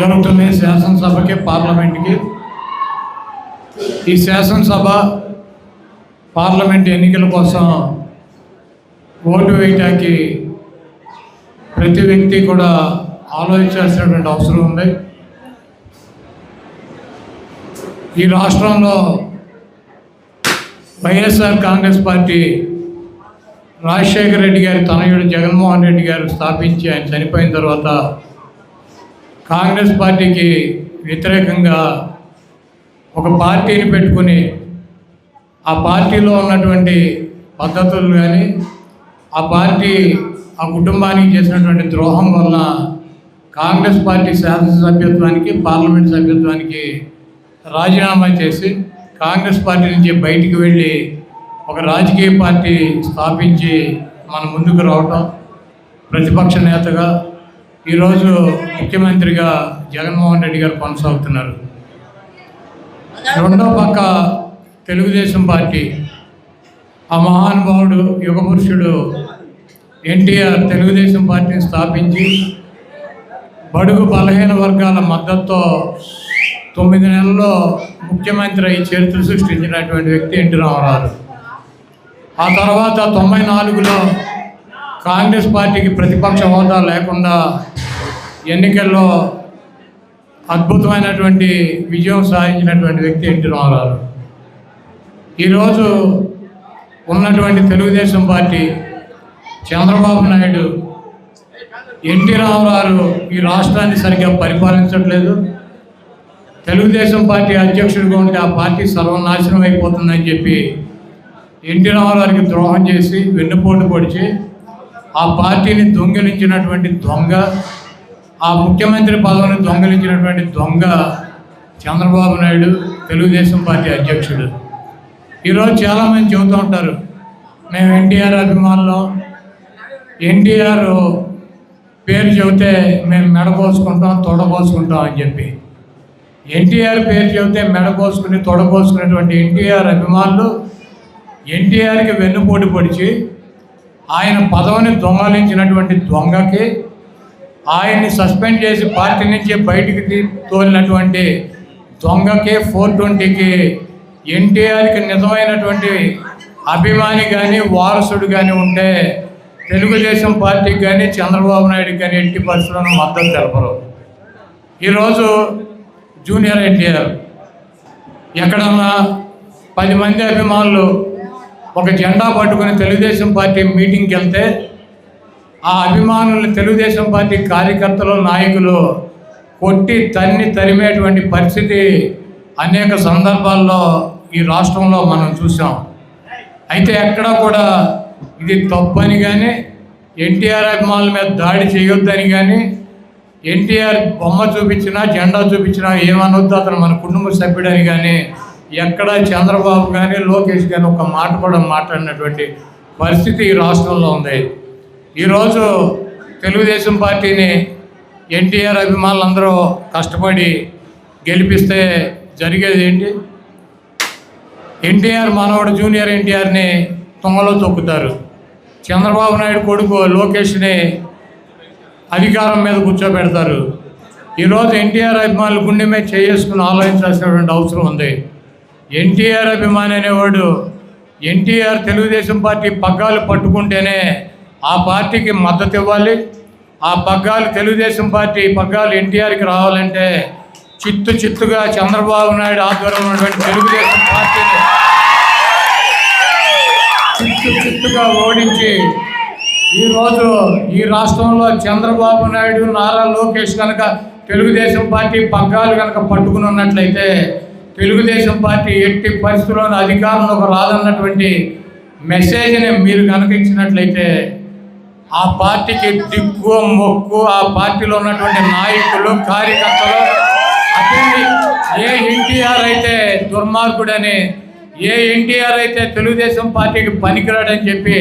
జరుగుతుంది శాసనసభకి పార్లమెంట్కి. ఈ శాసనసభ పార్లమెంట్ ఎన్నికల కోసం ఓటు వేయటానికి ప్రతి వ్యక్తి కూడా ఆలోచించాల్సినటువంటి అవసరం ఉంది. ఈ రాష్ట్రంలో YSR Congress party Rajasekhara Reddy గారి తనయుడు జగన్మోహన్ రెడ్డి గారు స్థాపించి ఆయన చనిపోయిన తర్వాత కాంగ్రెస్ పార్టీకి వ్యతిరేకంగా ఒక పార్టీని పెట్టుకుని ఆ పార్టీలో ఉన్నటువంటి పద్ధతులు కానీ ఆ పార్టీ ఆ కుటుంబానికి చేసినటువంటి ద్రోహం వలన కాంగ్రెస్ పార్టీ శాసనసభ్యత్వానికి పార్లమెంట్ సభ్యత్వానికి రాజీనామా చేసి కాంగ్రెస్ పార్టీ నుంచి బయటికి వెళ్ళి ఒక రాజకీయ పార్టీ స్థాపించి మన ముందుకు రావటం ప్రతిపక్ష నేతగా ఈరోజు ముఖ్యమంత్రిగా జగన్మోహన్ రెడ్డి గారు కొనసాగుతున్నారు. రెండో పక్క తెలుగుదేశం పార్టీ ఆ మహానుభావుడు యుగపురుషుడు ఎన్టీఆర్ తెలుగుదేశం పార్టీని స్థాపించి బడుగు బలహీన వర్గాల మద్దతుతో తొమ్మిది నెలల్లో ముఖ్యమంత్రి అయి చరిత్ర సృష్టించినటువంటి వ్యక్తి ఎన్టీ రామారావు. ఆ తర్వాత తొంభై నాలుగులో కాంగ్రెస్ పార్టీకి ప్రతిపక్ష హోదా లేకుండా ఎన్నికల్లో అద్భుతమైనటువంటి విజయం సాధించినటువంటి వ్యక్తి ఎన్టీ రామారావు. ఈరోజు ఉన్నటువంటి తెలుగుదేశం పార్టీ చంద్రబాబు నాయుడు ఎన్టీ రామారావు ఈ రాష్ట్రాన్ని సరిగ్గా పరిపాలించట్లేదు. తెలుగుదేశం పార్టీ అధ్యక్షుడిగా ఉంటే ఆ పార్టీ సర్వనాశనం అయిపోతుందని చెప్పి ఎన్టీ రామారావుకి ద్రోహం చేసి వెన్నుపోటు పొడిచి ఆ పార్టీని దొంగిలించినటువంటి దొంగ ఆ ముఖ్యమంత్రి పదవిని దొంగిలించినటువంటి దొంగ చంద్రబాబు నాయుడు తెలుగుదేశం పార్టీ అధ్యక్షుడు. ఈరోజు చాలామంది చెబుతూ ఉంటారు మేము ఎన్టీఆర్ అభిమానులు. ఎన్టీఆర్ పేరు చెబితే మేము మెడపోసుకుంటాం తొడపోసుకుంటాం అని చెప్పి. ఎన్టీఆర్ పేరు చెబితే మెడపోసుకుని తొడపోసుకునేటువంటి ఎన్టీఆర్ అభిమానులు ఎన్టీఆర్కి వెన్నుపోటు పొడిచి ఆయన పదవిని దొంగలించినటువంటి దొంగకి ఆయన్ని సస్పెండ్ చేసి పార్టీ నుంచి బయటికి తోలినటువంటి దొంగకే ఫోర్ ట్వంటీకి ఎన్టీఆర్కి నిజమైనటువంటి అభిమాని కానీ వారసుడు కానీ ఉంటే తెలుగుదేశం పార్టీకి కానీ చంద్రబాబు నాయుడుకి కానీ ఎట్టి పరిస్థితులను మద్దతు తెలపరు. ఈరోజు జూనియర్ ఎన్టీఆర్. ఎక్కడన్నా పది మంది అభిమానులు ఒక జెండా పట్టుకుని తెలుగుదేశం పార్టీ మీటింగ్కి వెళ్తే ఆ అభిమానులు తెలుగుదేశం పార్టీ కార్యకర్తలు నాయకులు కొట్టి తన్ని తరిమేటువంటి పరిస్థితి అనేక సందర్భాల్లో ఈ రాష్ట్రంలో మనం చూసాం అయితే ఎక్కడా కూడా ఇది తప్పని కానీ ఎన్టీఆర్ అభిమానుల మీద దాడి చేయొద్దని కానీ ఎన్టీఆర్ బొమ్మ చూపించినా జెండా చూపించినా ఏమనొద్దు అతను మన కుటుంబ సభ్యుడని కానీ ఎక్కడ చంద్రబాబు కానీ లోకేష్ కానీ ఒక మాట కూడా మాట్లాడినటువంటి పరిస్థితి ఈ రాష్ట్రంలో ఉంది. ఈరోజు తెలుగుదేశం పార్టీని ఎన్టీఆర్ అభిమానులందరూ కష్టపడి గెలిపిస్తే జరిగేది ఏంటి? ఎన్టీఆర్ మనవడు జూనియర్ ఎన్టీఆర్ని తొంగలో తొక్కుతారు. చంద్రబాబు నాయుడు కొడుకు లోకేష్ని అధికారం మీద కూర్చోబెడతారు. ఈరోజు ఎన్టీఆర్ అభిమానులు గుండె మీద చేసుకుని ఆలోచించాల్సినటువంటి అవసరం ఉంది. ఎన్టీఆర్ అభిమాని అనేవాడు ఎన్టీఆర్ తెలుగుదేశం పార్టీ పగ్గాలు పట్టుకుంటేనే ఆ పార్టీకి మద్దతు ఇవ్వాలి. ఆ పగ్గాలు తెలుగుదేశం పార్టీ పగ్గాలు ఎన్టీఆర్కి రావాలంటే చిత్తు చిత్తుగా చంద్రబాబు నాయుడు ఆధ్వర్యంలో ఉన్నటువంటి తెలుగుదేశం పార్టీని చిత్తు చిత్తుగా ఓడించి ఈరోజు ఈ రాష్ట్రంలో చంద్రబాబు నాయుడు నారా లోకేష్ కనుక తెలుగుదేశం పార్టీ పగ్గాలు కనుక పట్టుకుని ఉన్నట్లయితే తెలుగుదేశం పార్టీ ఎట్టి పరిస్థితుల్లోనూ అధికారంలోకి రాదన్నటువంటి మెసేజ్ని మీరు కనుక ఇచ్చినట్లయితే ఆ పార్టీకి దిక్కు మొక్కు ఆ పార్టీలో ఉన్నటువంటి నాయకులు కార్యకర్తలు అతన్ని ఏ ఎన్టీఆర్ అయితే దుర్మార్గుడని ఏ ఎన్టీఆర్ అయితే తెలుగుదేశం పార్టీకి పనికిరాడని చెప్పి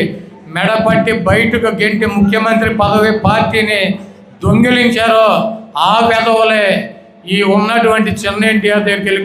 మెడపట్టి బయటకు గెంటి ముఖ్యమంత్రి పదవి పార్టీని దొంగిలించారో ఆ పెదవులే ఈ ఉన్నటువంటి చిన్న ఎన్టీఆర్ దగ్గరికి వెళ్ళి